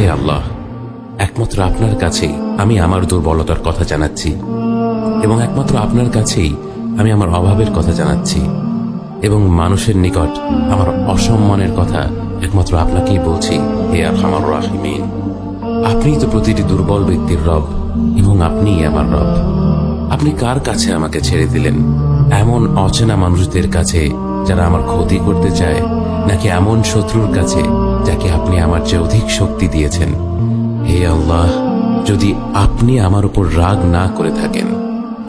হে আল্লাহ, একমাত্র আপনার কাছেই আমি আমার দুর্বলতার কথা জানাচ্ছি এবং একমাত্র আপনার কাছেই আমি আমার অভাবের কথা জানাচ্ছি এবং মানুষের নিকট আমার অসম্মানের কথা একমাত্র আপনাকেই বলছি, হে আমার রাহিমিন। আপনিই তো প্রতিটি দুর্বল ব্যক্তির রব এবং আপনিই আমার রব। আপনি কার কাছে আমাকে ছেড়ে দিলেন? এমন অচেনা মানুষদের কাছে যারা আমার ক্ষতি করতে চায়, নাকি এমন শত্রুর কাছে যাকে আপনি আমার চেয়ে অধিক শক্তি দিয়েছেন। হে আল্লাহ যদি আপনি আমার উপর রাগ না করে থাকেন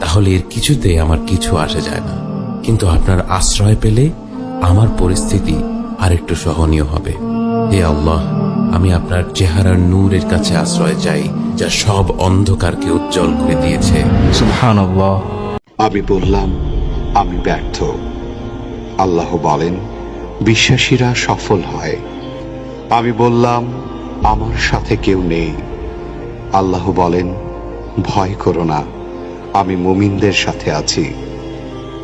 তাহলে এর কিছুতে আমার কিছু আসে যায় না। কিন্তু আপনার আশ্রয় পেলে আমার পরিস্থিতি আরেকটু সহনীয় হবে। হে আল্লাহ আমি আপনার চেহারার নূরের কাছে আশ্রয় চাই যা সব অন্ধকারকে উজ্জ্বল করে দিয়েছে। আমি বললাম আমি ব্যর্থ। আল্লাহ বলেন বিশ্বাসীরা সফল হয়। আমি বললাম, আমার সাথে কেউ নেই। আল্লাহ বলেন, ভয় করো না, আমি মুমিনদের সাথে আছি।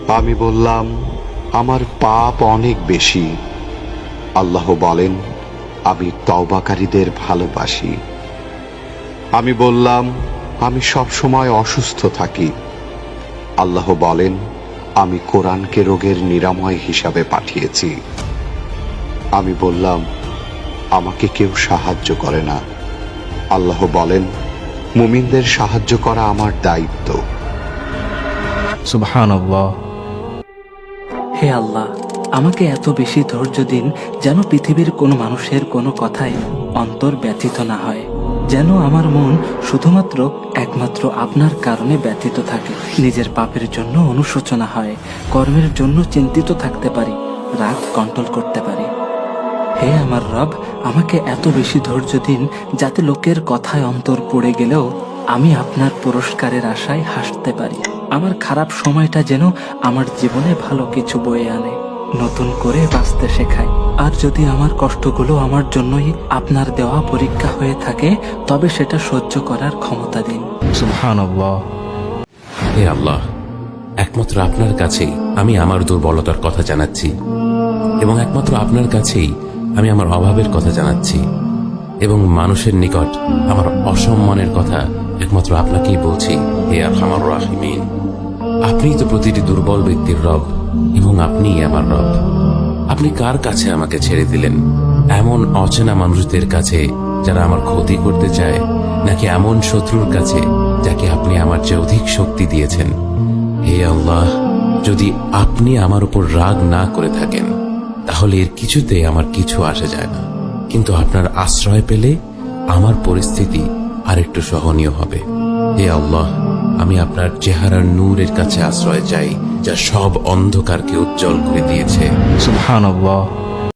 আমি বললাম, আমার পাপ অনেক বেশি। আল্লাহ বলেন, আমি তওবাকারীদের ভালোবাসি। আমি বললাম, আমি সব সময় অসুস্থ থাকি। আল্লাহ বলেন, আমি কোরআনকে রোগের নিরাময় হিসাবে পাঠিয়েছি। আমি বললাম আমাকে কেউ সাহায্য করে না। আল্লাহ বলেন মুমিনদের সাহায্য করা আমার দায়িত্ব। সুবহানাল্লাহ। হে আল্লাহ আমাকে এত বেশি ধৈর্য দিন যেন পৃথিবীর কোনো মানুষের কোনো কথায় অন্তর ব্যথিত না হয় যেন আমার মন শুধুমাত্র একমাত্র আপনার কারণে ব্যথিত থাকে। নিজের পাপের জন্য অনুশোচনা হয় কর্মের জন্য চিন্তিত থাকতে পারি রাগ কন্ট্রোল করতে পারি। হে আমার রব আমাকে এত বেশি ধৈর্য দিন যাতে লোকের কথায় অন্তর পড়ে গেলেও আমি আপনার পুরস্কারের আশায় হাসতে পারি। আমার খারাপ সময়টা যেন আমার জীবনে ভালো কিছু বয়ে আনে নতুন করে বাঁচতে শেখায়। আর যদি আমার কষ্টগুলো আমার জন্যই আপনার দেওয়া পরীক্ষা হয়ে থাকে তবে সেটা সহ্য করার ক্ষমতা দিন। সুবহানাল্লাহ। হে আল্লাহ একমাত্র আপনার কাছেই আমি আমার দুর্বলতার কথা জানাচ্ছি এবং একমাত্র আপনার কাছেই আমি আমার অভাবের কথা জানাচ্ছি এবং মানুষের নিকট আমার অসম্মানের কথা একমাত্র আপনাকেই বলছি, হে আমার রাহিমিন। আপনিই তো প্রতিটি দুর্বল ব্যক্তির রব এবং আপনিই আমার রব। আপনি কার কাছে আমাকে ছেড়ে দিলেন? এমন অচেনা মানুষদের কাছে যারা আমার ক্ষতি করতে চায়, নাকি এমন শত্রুর কাছে যাকে আপনি আমার চেয়ে অধিক শক্তি দিয়েছেন? হে আল্লাহ, যদি আপনি আমার উপর রাগ না করে থাকেন তাহলে এর কিছুতে আমার কিছু আসে যায় না। কিন্তু আপনার আশ্রয় পেলে আমার পরিস্থিতি আরেকটু সহনীয় হবে। হে আল্লাহ, আমি আপনার চেহারার নূরের কাছে আশ্রয় চাই, যা সব অন্ধকারকে উজ্জ্বল করে দিয়েছে।